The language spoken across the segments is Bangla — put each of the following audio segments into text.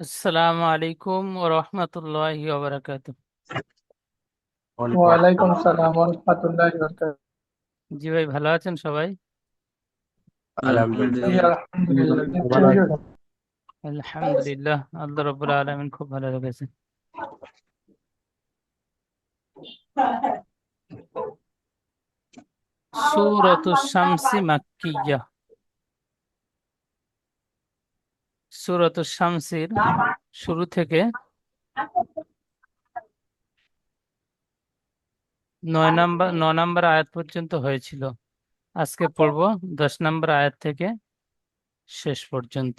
আসসালামু আলাইকুম ওরহমতুল্লাহি ওবরাকাতু ওয়ালাইকুম সালাম রহমতুল্লাহি জি ভাই ভালো আছেন সবাই? আলহামদুলিল্লাহ। আলহামদুলিল্লাহ। আল্লাহ রব্বুল আলামিন খুব ভালো রেখেছেন সূরাতুশ শামসি মাক্কিয়্যা সূরাতুশ শামসির শুরু থেকে নয় নম্বর, ন নম্বর আয়াত পর্যন্ত হয়েছিল। আজকে পড়ব দশ নম্বর আয়াত থেকে শেষ পর্যন্ত।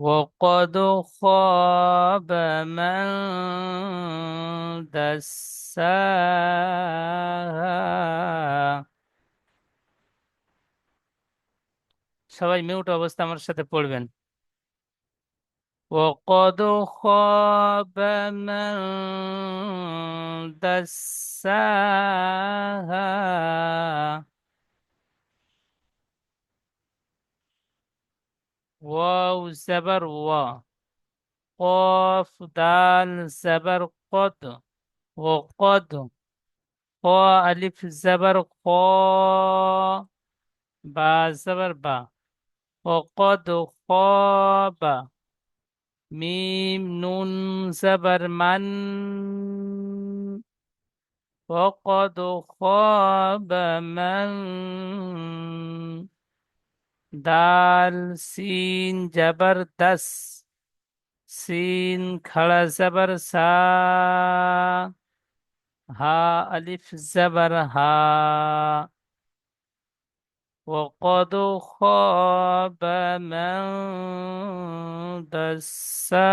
وقد خاب من دساها সবাই মিউট অবস্থা আমার সাথে পড়বেন وقد خاب من دساها واو زبر وا قاف دال زبر قد. وقد. قا ألف زبر قا. با زبر با. وقد خاب ميم نون زبر من. وقد خاب من. دال سين جبر دس سين کھڑا زبر سا ها الف زبر ها وقد خاب من دساها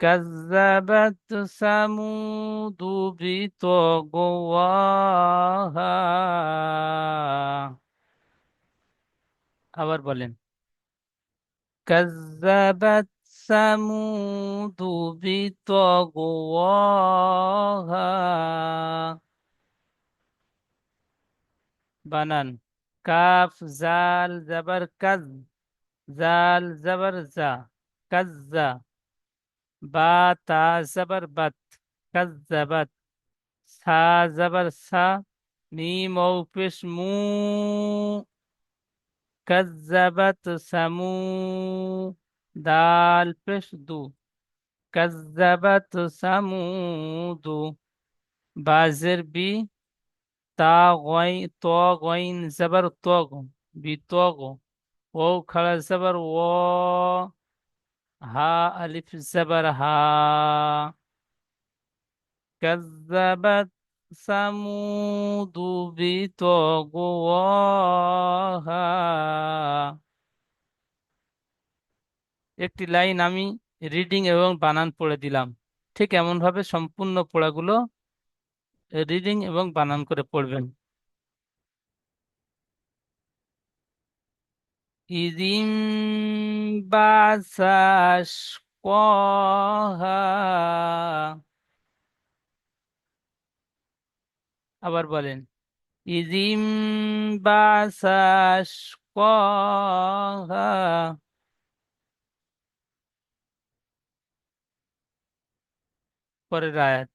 كذبت ثمود بطغواها আবার বলেন كذبت ثمود بطغواها বানান কাফ জাল জবর কাজ জাল জবর জা কাজ্জা বা তা জবর বাত কাজ্জাবাত সা জবর সা মিম পেশ মু কাজ্জাবাত সামু দাল পেশ দু কাজ্জাবাত সামুদু বাজের বি তা গয় ত গইন জবর তগ বি তগ ও খড়া জবর ও হা আলিফ জবর হা كذبت ثمود بطغواها একটি লাইন আমি রিডিং এবং বানান পড়ে দিলাম ঠিক এমন ভাবে সম্পূর্ণ পড়াগুলো রিডিং এবং বানান করে পড়বেন ইদিম বাসাস আবার বলেন ইদিম বাসাস পরের আয়াত।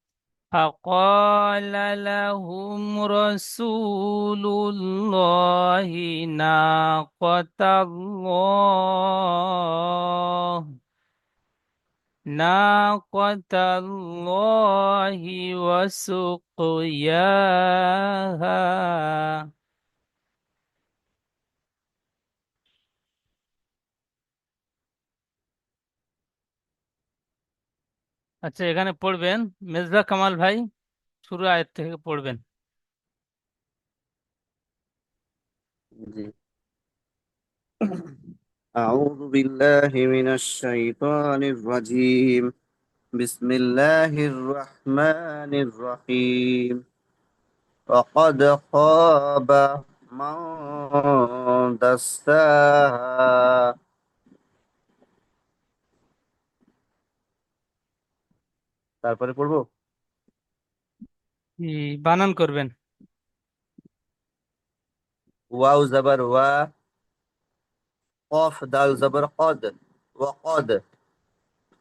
فقال لهم رسول الله ناقة الله ناقة الله وسقياها. আচ্ছা এখানে পড়বেন মেজবা কামাল ভাই শুরু আয়াত থেকে পড়বেন জি أعوذ بالله من الشيطان الرجيم بسم الله الرحمن الرحيم وقد خاب من دساها তারপরে পড়বো কি বানান করবেন ওয়াও জবর ওয়া قاف دال زبر قد وقد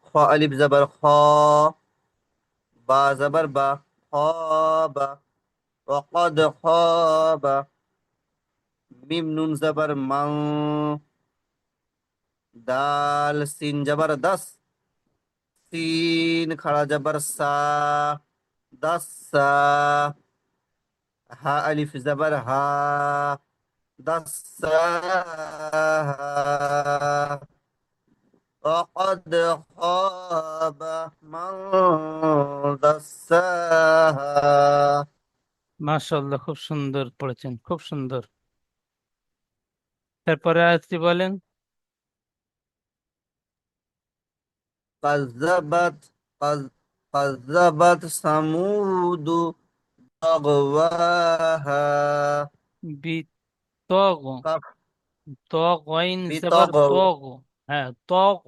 خا ألف زبر خا با زبر با خاب وقد خاب ميم نون زبر من دال سين زبر دس سين خڑا زبر سا دس سا ها ألف زبر ها دساها وقد خاب من دساها মাশাআল্লাহ খুব সুন্দর পড়েছেন খুব সুন্দর তারপরে আয়াতটি বলেন কাজাবাত বিতগ তগইন তগ হ্যাঁ তগ।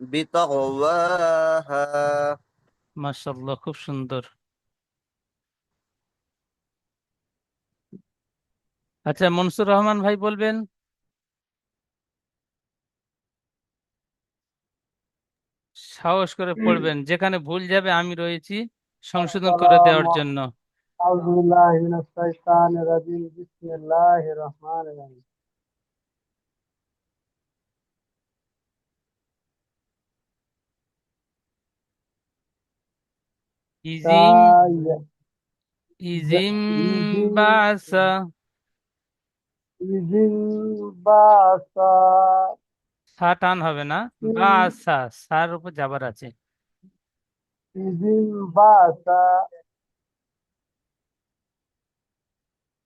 বিতগওয়াহা। মাশাআল্লাহ খুব সুন্দর। আচ্ছা মনসুর রহমান ভাই বলবেন? সাহস করে পড়বেন। যেখানে ভুল যাবে আমি রয়েছি সংশোধন করে দেওয়ার জন্য। ইজিম বাসা। ইজিম বাসা। সা টান হবে না। বা সার উপর যাবার আছে।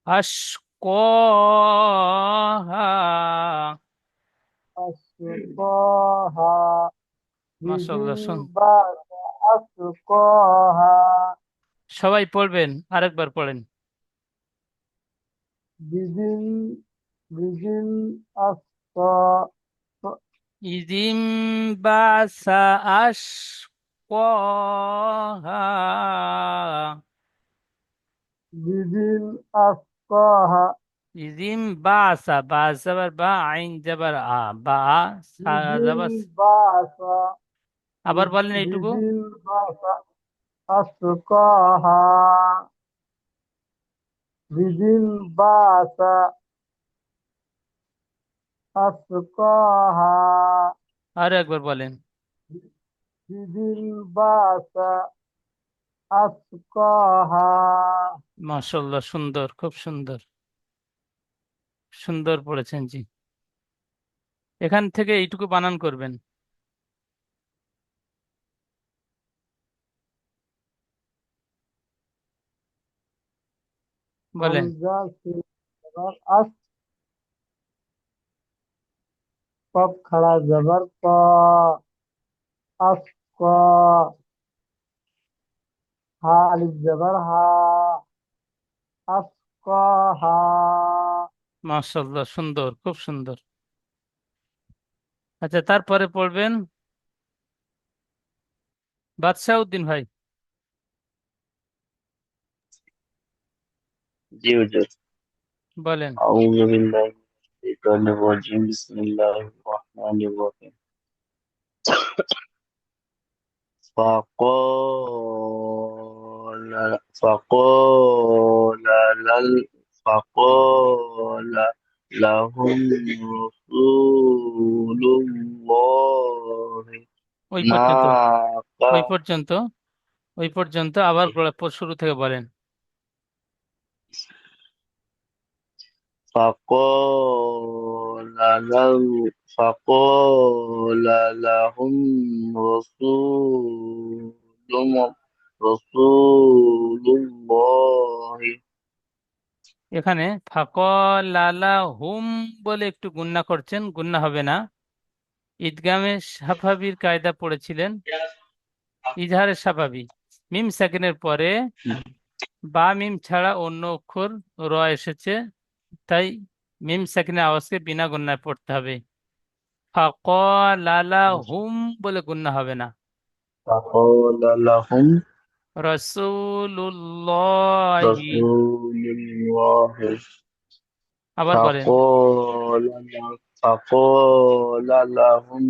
আস ক হা। সবাই পড়বেন আরেকবার পড়েন। বিজিন বিজিন আস্তা ইদিম বাসা আশকহা ইদিম আসকহা ইদিম বাসা বা জবর বা আইন জবর আ বা সা জবর বাসা। আবার বলেন এইটুকু। ইদিম বাসা আসকহা ইদিম বাসা أسقاها আরো একবার বলেন يجين باسا أسقاها মাশাআল্লাহ সুন্দর খুব সুন্দর সুন্দর পড়েছেন জি এখান থেকে এইটুকু বানান করবেন বলেন কফ খাড়া জবর ক আস ক হা আলিফ জবর হা আস ক হা। মাশাল্লাহ সুন্দর খুব সুন্দর। আচ্ছা তারপরে পড়বেন বাদশাহ উদ্দিন ভাই। জি হুজুর। বলেন। আউযু বিল্লাহি الشيطان الرجيم بسم الله الرحمن الرحيم فقال فقال لل فقال لهم رسول الله ওই পর্যন্ত ওই ناقة পর্যন্ত ওই পর্যন্ত আবার পড়া- পর- শুরু থেকে বলেন فقال له فقال لهم رسول رسول الله এখানে ফাকলালা হুম বলে একটু গুন্না করছেন গুন্না হবে না ঈদগামে সাফাবির কায়দা পড়েছিলেন ইজহারে সাফাবি মিম সেকেন্ডের পরে বা মিম ছাড়া অন্য অক্ষর র এসেছে তাই মিম সাকিনের আওয়াজকে বিনা গুন্নায় পড়তে হবে। ফাকলালা হুম বলে গুন্না হবে না। ফাকলালা হুম রসুলুল্লাহ রসুলুল্লাহ আবার বলেন ফাকলালা হুম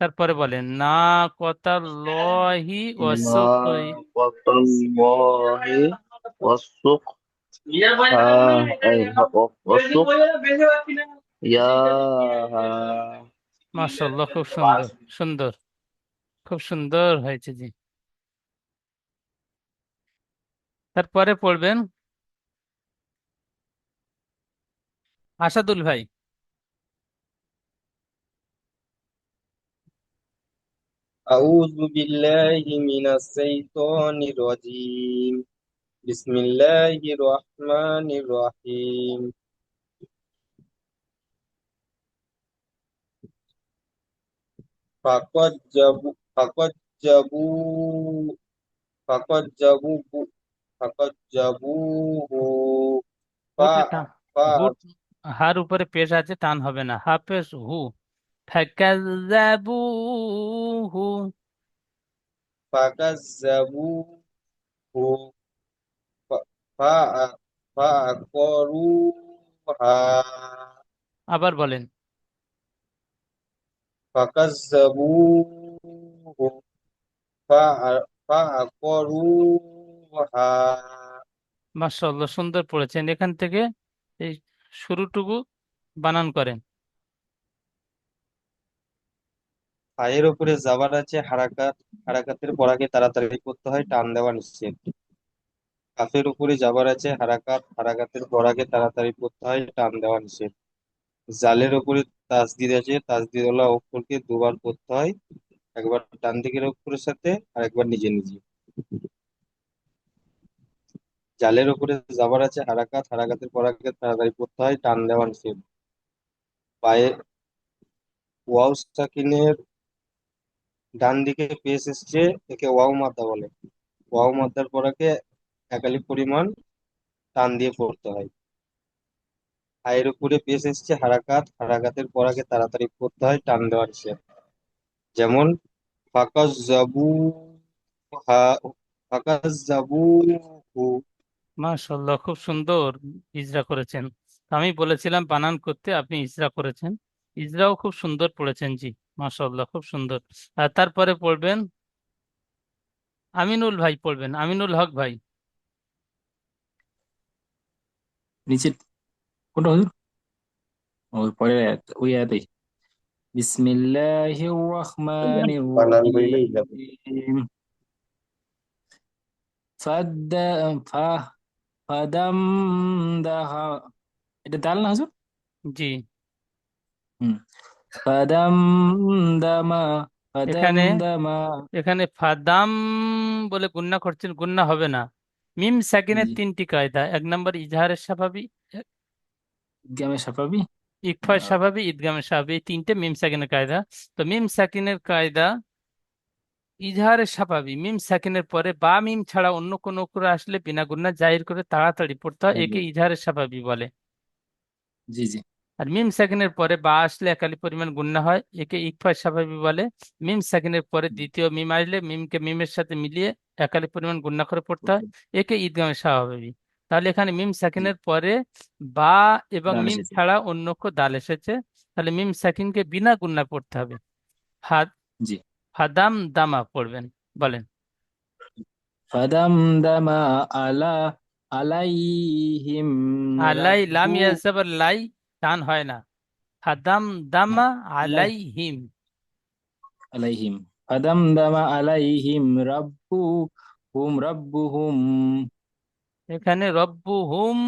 তারপরে বলেন না কথা লহি অসুখই অসুখ অসুখ মাশাল্লাহ খুব সুন্দর সুন্দর খুব সুন্দর হয়েছে জি। তারপরে পড়বেন আসাদুল ভাই। أعوذ بالله من الشيطان الرجيم بسم الله الرحمن الرحيم فقد جابوا فقد جابوا فقد جابوا فقد جابوه হুতে فا টান فا হুট হার উপরে পেশ আছে টান হবে না হা পেশ হু ফাকাযাবুহু فكذبوه ف- فا- فعقروها আবার বলেন فكذبوه فع- فعقروها মাশাআল্লাহ সুন্দর পড়েছেন এখান থেকে এই শুরুটুকু বানান করেন পায়ের উপরে জাবার আছে হারাকাত, হারাকাতের পর আগে তাড়াতাড়ি করতে হয়, টান দেওয়া নিষেধ কাফের উপরে জাবার আছে হারাকাত, হারাকাতের পর আগে তাড়াতাড়ি করতে হয়, টান দেওয়া নিষেধ জালের উপরে তাসদিদ আছে তাসদিদওয়ালা অক্ষরকে দুবার করতে হয়, একবার ডান দিকের অক্ষরের সাথে আর একবার নিজে নিজে। জালের উপরে জাবার আছে হারাকাত, হারাকাতের পর আগে তাড়াতাড়ি করতে হয়, টান দেওয়া নিষেধ পায়ে ওয়াও সাকিনের ডান দিকে পেশ এসছে, একে ওয়াও মাদ্দা বলে। ওয়াও পর আগে একালি পরিমাণ টান দিয়ে পড়তে হয়। আয়ের উপরে পেশ এসছে হারাকাত, হারাকাতের পর আগে তাড়াতাড়ি পড়তে হয় টান দেওয়ার নিষেধ যেমন ফাকাস জাবু ফাকাস জাবু মাশাআল্লাহ, খুব সুন্দর ইজরা করেছেন। আমি বলেছিলাম বানান করতে আপনি ইজরা করেছেন। ইজরাও খুব সুন্দর পড়েছেন, জি। মাশাআল্লাহ খুব সুন্দর। আর তারপরে পড়বেন আমিনুল ভাই পড়বেন আমিনুল হক ভাই। নিচে কোনটা হুজুর পরের আয়াত ওই আয়াতেই। বিসমিল্লাহির রহমানির রহিম। ফাদ্দা ফা ফাদামদাহা। এটা দাল না হুজুর? জি। হুম। ফাদামদামা এখানে ফাদামদামা এখানে ফাদাম বলে গুন্না করছেন গুন্না হবে না। মিম সাকিনের তিনটি কায়দা এক নম্বর ইজহারের স্বাভাবি গ্রামে সাপাবি ইকফার স্বাভাবি ঈদগামের এই তিনটে মিম সাকিনের কায়দা। তো মিম সাকিনের কায়দা ইজহারের স্বাভাবি মিম সাকিনের পরে বা মিম ছাড়া অন্য কোনো করে আসলে বিনা গুন্না জাহির করে তাড়াতাড়ি পড়তে হয় একে ইজহারের স্বাভাবি বলে। জি জি। আর মিম সাকিনের পরে বা আসলে একালি পরিমাণ গুন্না হয় একে ইকফা স্বাভাবিক বলে। মিম সাকিনের পরে দ্বিতীয় মিম আসলে মিমকে মিমের সাথে মিলিয়ে একালি পরিমাণ গুন্না করে পড়তে হয় একে ঈদগামের স্বাভাবিক। তাহলে এখানে মিম সাকিনের পরে বা এবং মিম ছাড়া অন্য অক্ষর দাল এসেছে তাহলে মিম সাকিনকে বিনা গুন্না পড়তে হবে। ফাদ জি। ফাদাম দামা পড়বেন বলেন। ফাদামদামা আলা আলাইহিম আলাই লাম রাব্বু। ইয়াজাবার লাই টান হয় না। ফাদাম দামা আলাই আলাইহিম। আলাইহিম। ফাদামদামা আলাইহিম রাব্বু হুম রাব্বুহুম। এখানে রব্বু হুম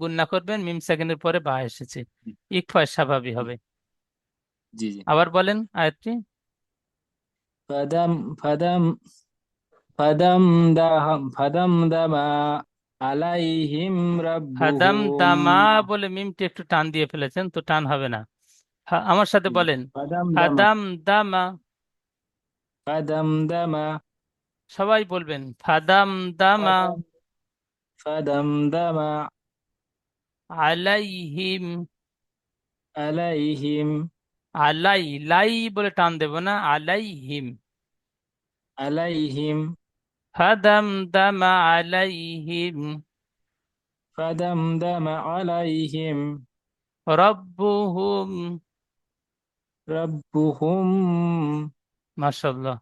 গুন্না করবেন মিম সেকেন্ডের পরে বা এসেছে। ইকফা স্বাভাবিক হবে। জি জি। আবার বলেন আয়াতটি। ফাদাম ফাদাম ফাদাম দাহাম ফাদাম দামা আলাইহিম হাদাম দামা রাব্বুহুম বলে মিমটি একটু টান দিয়ে ফেলেছেন তো টান হবে না। আমার সাথে বলেন। হাদাম দামা ফাদাম দামা সবাই বলবেন ফাদাম দামা ফাদাম দামা আলাইহিম। আলাইহিম। আলাই লাই বলে টান দেব না আলাইহিম। আলাইহিম। ফাদাম দামা আলাইহিম ফাদাম দামা আলাইহিম রব্বুহুম রাব্বুহুম মাশাআল্লাহ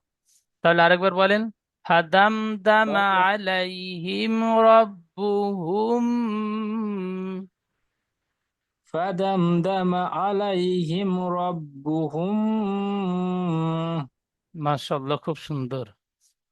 তাহলে আরেকবার বলেন ফাদাম দামা আলাইহিম রব্বুহুম ফাদাম দামা আলাইহিম রাব্বুহুম মাশাআল্লাহ খুব সুন্দর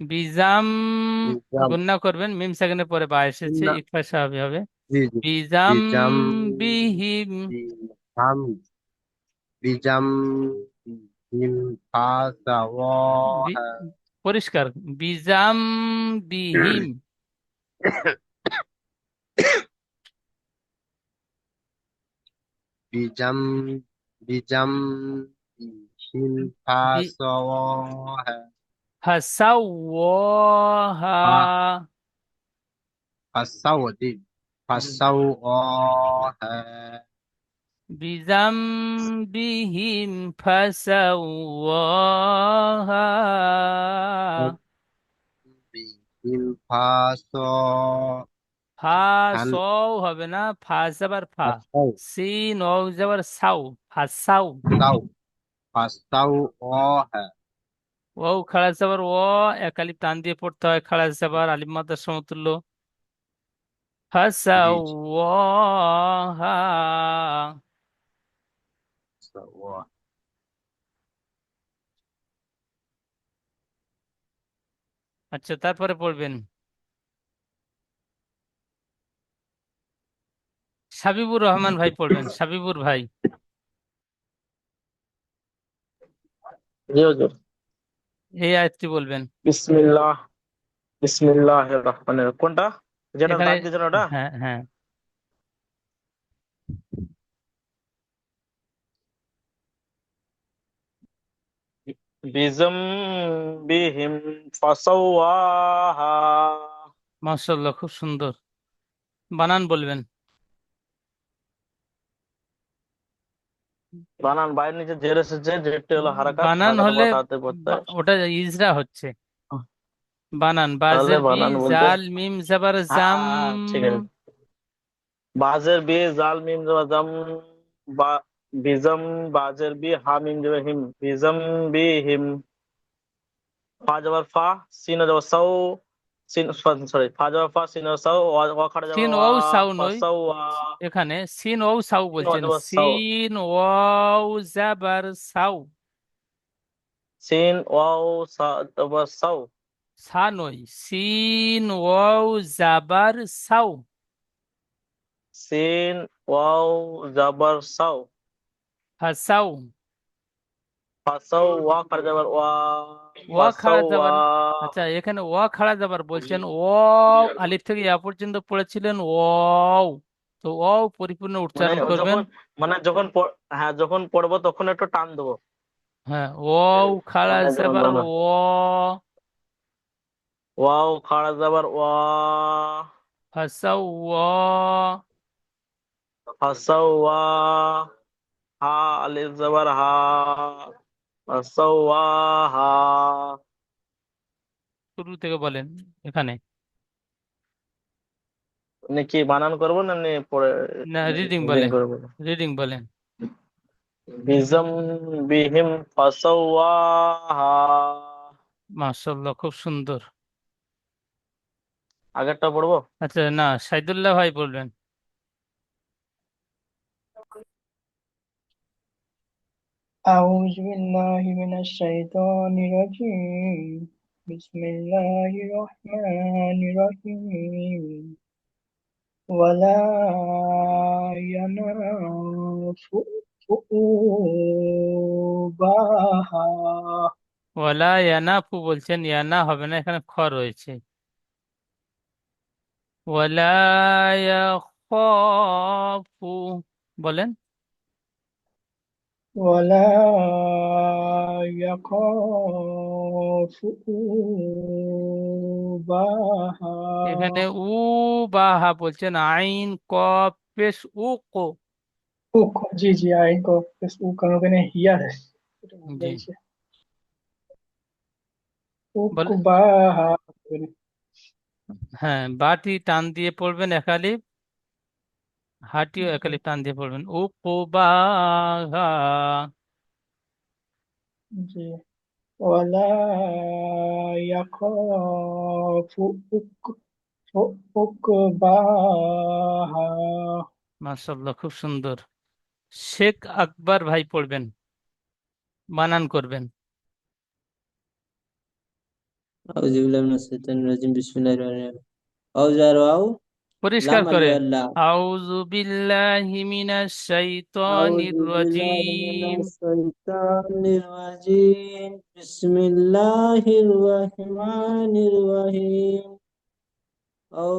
বিজাম বিজাম। গুন্না করবেন মিম সেকেন্ডের পরে বা এসেছে না। ইকফা সাহাবি হবে। জি জি। বিজাম বিজাম। বিহিম। বিজাম। বিজাম। হ্যাঁ। বিহিম। বি- ফাসাওয়াহা হ্যাঁ। পরিষ্কার। বিজাম বিহিম। বিজাম। বিজাম। বিহিম। ফাসাওয়াহা فسواها বিজাম বিহিম ফাসাওয়াহা بهم فسو ফা ধান সও হবে না ফা যাবার ফা فسو সিন ও যাবার সাউ ফাসাউ سو فسواها ও খালাস জবর ও একালি আলিফ টান দিয়ে পড়তে হয় খালাস জবর আলিম মাদার সমতুল্য। ফাসাওয়াহা আচ্ছা তারপরে পড়বেন। সাবিবুর রহমান ভাই পড়বেন সাবিবুর ভাই। জি এই আয়াতটি বলবেন। বিসমিল্লাহ বিসমিল্লাহ রহমানির কোনটা? যেটা এখানে দাগ দিয়েছেন ওটা? হ্যাঁ হ্যাঁ। বিজম বিহিম ফাসাওয়াহা। মাশাআল্লাহ খুব সুন্দর। বানান বলবেন। বানান বাইরের নিচে জের এসেছে জেরটি হলো হারাকাত বানান হলে ওটা ইজরা হচ্ছে। বানান বাজের বি বানান বলতে জাল মিম জাবার জাম। হ্যাঁ ঠিক আছে। বাজের বি জাল মিম জবর জাম বা বিজম বাজের বি হা মিম জবর হিম। বিজম বি হিম। ফা জবর ফা সিন জবর সাউ। সিন সরি সিন সাউ ওয়া ওয়া খাড়া সিন ওয়াও সাউ নয়। এখানে সিন ওয়াও সাউ বলছেন। সিন ওয়াও জাবার সাউ সিন ওয়াও সা সাউ সা নয়। সিন ওয়াও জাবার সাউ সিন ওয়াও জবর সাউ ফাসাউ ফাসাউ ওয়া খাড়া জবর ওয়া ওয়া খাড়া যাবার আচ্ছা এখানে ওয়া খাড়া যাবার বলছেন ও আলিফ থেকে ইয়া পর্যন্ত পড়েছিলেন। ওয়াও। তো ও পরিপূর্ণ মানে উচ্চারণ করবেন। যখন মানে যখন হ্যাঁ যখন পড়ব তখন একটু টান দেবো। হ্যাঁ ওয়াও খাড়া মানে যাবার ধরো ও ওয়াও খাড়া যাবার ওয়া। ফাসাউ ওয়া। ফাসাওয়া হা আলিফ যাবার হা। শুরু থেকে বলেন এখানে। এমনি কি বানান করব না এমনি পড়ে না রিডিং বলেন করে রিডিং বলেন। বিজম বিহিম ফাসাওয়াহা মাশাআল্লাহ খুব সুন্দর। আগেরটা পড়ব? আচ্ছা না সাইদুল্লাহ ভাই বলবেন। أعوذ بالله من الشيطان الرجيم بسم الله الرحمن الرحيم ولا يناف عقباها ওয়ালা ইয়ানাফু বলছেন ইয়ানা হবে না এখানে খ রয়েছে ওয়ালা ইয়াখাফু বলেন ولا يخاف এখানে উ বাহা বলছেন আইন কপ পেশ উ কো উ কো জি জি আইন কপ পেশ উ কারণ ওখানে হিয়ার জি হ্যাঁ বাটি টান দিয়ে পড়বেন একালিপ হাটিও একালি টান দিয়ে পড়বেন। উপবাহা। জি। ওয়ালা ইয়াখাফু খুব সুন্দর। শেখ আকবর ভাই পড়বেন। বানান করবেন। আউযু বিল্লাহি মিনাশ শাইতানির রাজিম। বিসমিল্লাহির রহমানির রহিম। আউজারু পরিষ্কার করে। আউযু বিল্লাহি মিনাশ শাইতানির বিসমিল্লাহির রহমানির রহিম। আউ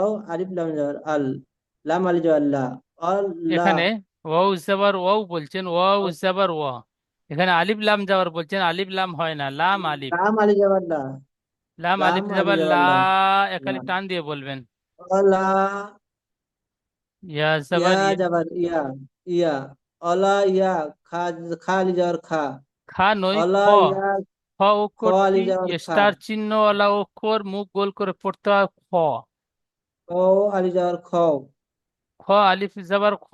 আউ আলিফ লাম আল লাম আলিফ লা এখানে ওয়াও জবর ওয়াও বলছেন ওয়াও জবর ওয়া। এখানে আলিফ লাম জবর বলছেন আলিফ লাম হয় না লাম আলিফ। লাম আলিফ লা। লাম আলিফ জবর লা। টান দিয়ে বলবেন। Ola. Ya जबर Ya जबर या या অলা ইয়া খা খালি যাওয়ার খা খা নয় অলা খ ইয়া খ অক্ষর স্টার চিহ্ন ওলা অক্ষর মুখ গোল করে পড়তে হয় খ খ আলি যাওয়ার খ খ আলিফ জবর খ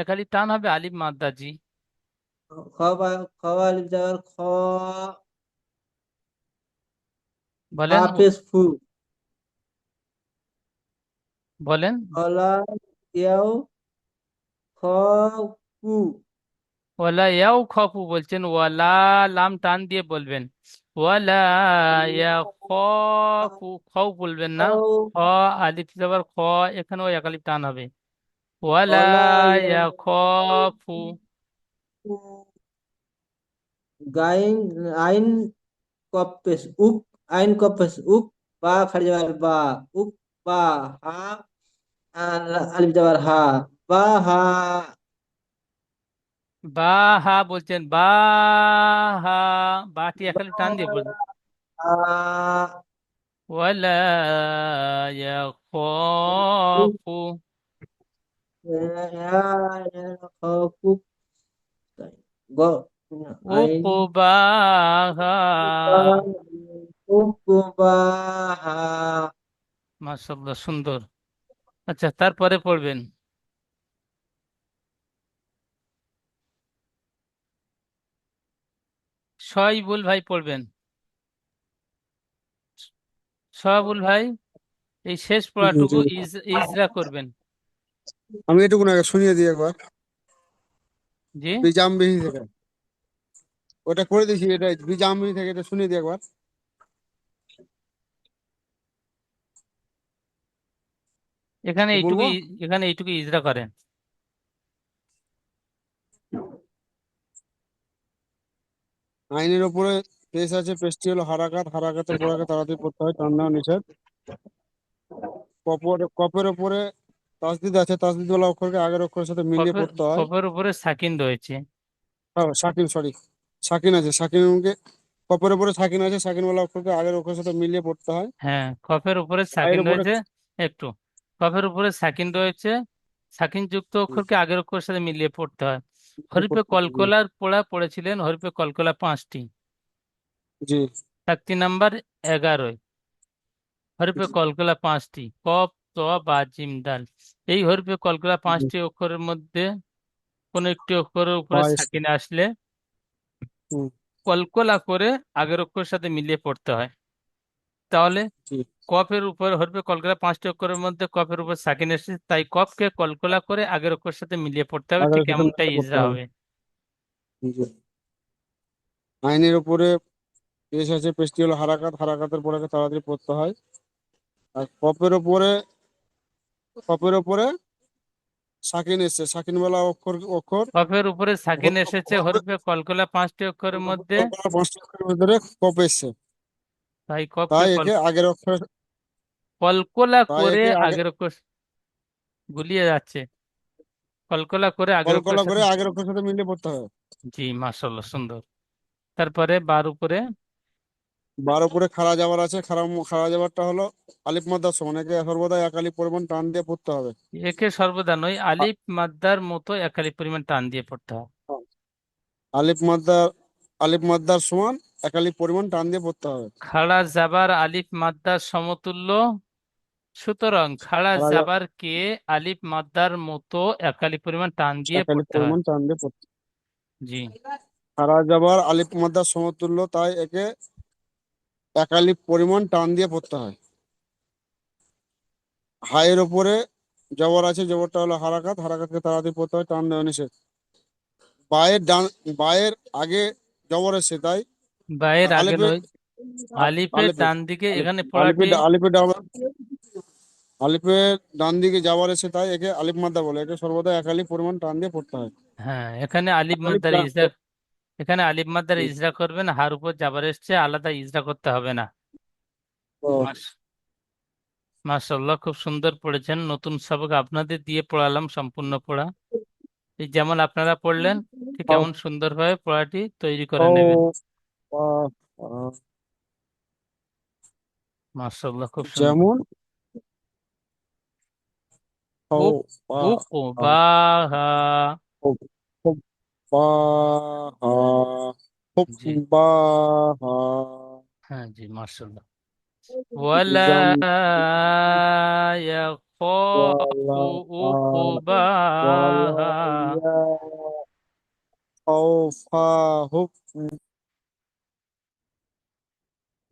একালি টান হবে আলিফ মাদ্দা জি খ খ আলিফ যাওয়ার খ বলেন হাফেজ ফু বলেন। খ ওয়ালা খফু বলছেন ওয়ালা লাম টান দিয়ে বলবেন। ওয়ালা ইয়া খফু বলবেন না। খ আলিফ খ এখানেও এক আলিফ টান হবে। ওয়ালা ইয়া খফু গাইন আইন কপেস উক আইন কপেস উক বা যাওয়ার বা উক বা হা আলিফ যাওয়ার হা বা হা। বা হা বলছেন বা হা বাটি এক টান দিয়ে গ আইন উকুবাহা। উকুবাহা। মাশাআল্লাহ সুন্দর। আচ্ছা তারপরে পড়বেন। সহিবুল ভাই পড়বেন। সহাবুল ভাই এই শেষ পড়াটুকু ইজরা করবেন। আমি এটুকু আগে শুনিয়ে দিই একবার। জি? বিজামবিহি থেকে। ওটা করে দিয়েছি এটা বিজামবিহি থেকে এটা শুনিয়ে দিই একবার। এখানে কি এইটুকু বলব? ই- এখানে এইটুকু ইজরা করেন। আইনের ওপরে পেশ আছে পেশটি হলো হারাকাত হারাকাতের পর আগে তাড়াতাড়ি পড়তে হয় টান দেওয়া নিষেধ। কপর কপের ওপরে তাসদিদ আছে তাসদিদ ওয়ালা অক্ষরকে আগের অক্ষরের সাথে মিলিয়ে কফের পড়তে হয়। কফের উপরে সাকিন রয়েছে। হ্যাঁ সাকিন সরি সাকিন আছে সাকিনকে কপের উপরে সাকিন আছে সাকিন ওয়ালা অক্ষরকে আগের অক্ষরের সাথে মিলিয়ে পড়তে হয়। হ্যাঁ কফের উপরে সাকিন উপরে রয়েছে একটু। কফের উপরে সাকিন রয়েছে। সাকিন যুক্ত অক্ষরকে আগের অক্ষরের সাথে মিলিয়ে পড়তে হয়। হরিপে কলকলার পোড়া পড়েছিলেন হরিপে কলকলা পাঁচটি। জি। নাম্বার এগারোয়। হরিপে কলকলা পাঁচটি। কফ ত বা জিম দাল এই হরফে কলকলা পাঁচটি অক্ষরের মধ্যে কোনো একটি অক্ষরের উপরে সাকিন আসলে কলকলা করে আগের অক্ষরের সাথে মিলিয়ে পড়তে হয়। তাহলে। কফের উপর হরফে কলকলা পাঁচটি অক্ষরের মধ্যে কফের উপর সাকিন এসেছে তাই কফকে কলকলা করে আগের অক্ষরের সাথে মিলিয়ে পড়তে হবে ঠিক এমনটাই ইজরা হবে। আইনের উপরে পেশ আছে পেশটি হলো হারাকাত হারাকাতের পরে তাড়াতাড়ি পড়তে হয়। আর কপের উপরে কপের উপরে সাকিন এসেছে সাকিন বলা অক্ষর অক্ষর। কফের উপরে সাকিন এসেছে হরফে- কলকলা পাঁচটি অক্ষরের মধ্যে। পাঁচটি অক্ষরের ভিতরে কপ এসছে। তাই কফকে তাই একে আগের অক্ষর কলকলা তাই করে আগের অক্ষর গুলিয়ে যাচ্ছে। কলকলা করে আগের কলকলা করে আগের অক্ষরের সাথে মিলিয়ে পড়তে হবে। জি মাশাল্লাহ সুন্দর। তারপরে বার উপরে বার উপরে খাড়া যাবার আছে খাড়া খাড়া যাবারটা হলো আলিফ মাদ্দার সমান। একে সর্বদা এক আলিফ পরিমাণ টান দিয়ে পড়তে হবে। একে সর্বদা নয় আলিফ মাদ্দার মতো একালি পরিমাণ টান দিয়ে পড়তে হবে। আলিফ মাদ্দার আলিফ মাদ্দার সমান এক আলিফ পরিমাণ টান দিয়ে পড়তে হবে। খাড়া জাবার আলিফ মাদ্দার সমতুল্য সুতরাং খাড়া খাড়া জা- জাবার কে আলিফ মাদ্দার মতো একালি পরিমাণ টান দিয়ে এক আলিফ পড়তে হয়। পরিমাণ টান দিয়ে পড়তে জি। খাড়া যাবার আলিফ মাদ্দার সমতুল্য তাই একে এক আলিফ পরিমাণ টান দিয়ে পড়তে হয়। হায়ের উপরে জবর আছে জবরটা হলো হারাকাত হারাকাতকে তাড়াতাড়ি পড়তে হয় টান দেওয়া নিষেধ। বায়ের ডান বায়ের আগে জবর এসছে তাই? বায়ের আগে আলিফে নয় আলিফের আলিফে ডান দিকে এখানে আলিফের পড়াটি ডা- আলিফের ডাবর আলিফের ডান দিকে যাবার এসে তাই একে আলিফ মাদ্দা বলে। একে সর্বদা এক আলিফ পরিমাণ টান দিয়ে পড়তে হয়। হ্যাঁ এখানে আলিফ মাদ্দার ইজরা এখানে আলিফ মাদ্দার ইজরা করবেন হার উপর জাবার এসছে আলাদা ইজরা করতে হবে না। ও, মাশাআল্লাহ খুব সুন্দর পড়েছেন। নতুন সবক আপনাদের দিয়ে পড়ালাম সম্পূর্ণ পড়া। এই যেমন আপনারা পড়লেন ঠিক এমন সুন্দরভাবে পড়াটি তৈরি করে নেবেন। মাশাআল্লাহ খুব সুন্দর। যেমন হাও উক বা- উকবাহা হুব হুব বা হা হুব জি বা হা হ্যাঁ জি মাশাআল্লাহ ওয়ালা জাম ইয়াখাফু ওয়ালা উকবাহা ওয়ালা খাউফা হুব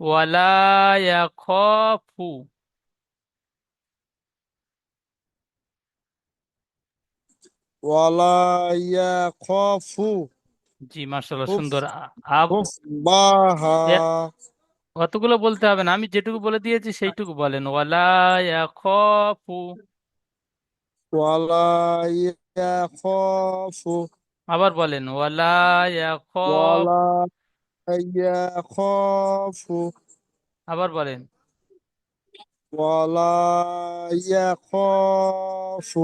ولا يخاف ওয়ালা ইয়াখাফু জি মাশাআল্লাহ হুফ সুন্দর আ- আব হুব্বাহা এ- অতগুলো বলতে হবে না আমি যেটুকু বলে দিয়েছি সেইটুকু বলেন ওয়ালা ইয়াখাফু ওয়ালা ইয়াখাফু আবার বলেন ওয়ালা ইয়াখাফ ওয়ালা ইয়াখাফু আবার বলেন। ওয়ালা ইয়াখাফু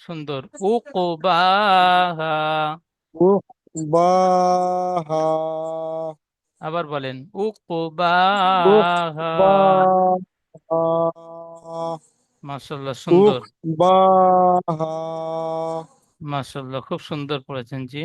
সুন্দর। উকবাহা। উকবাহা। আবার বলেন। উকবাহা। মাশাআল্লাহ সুন্দর। উকবাহা। মাশাআল্লাহ খুব সুন্দর পড়েছেন জি।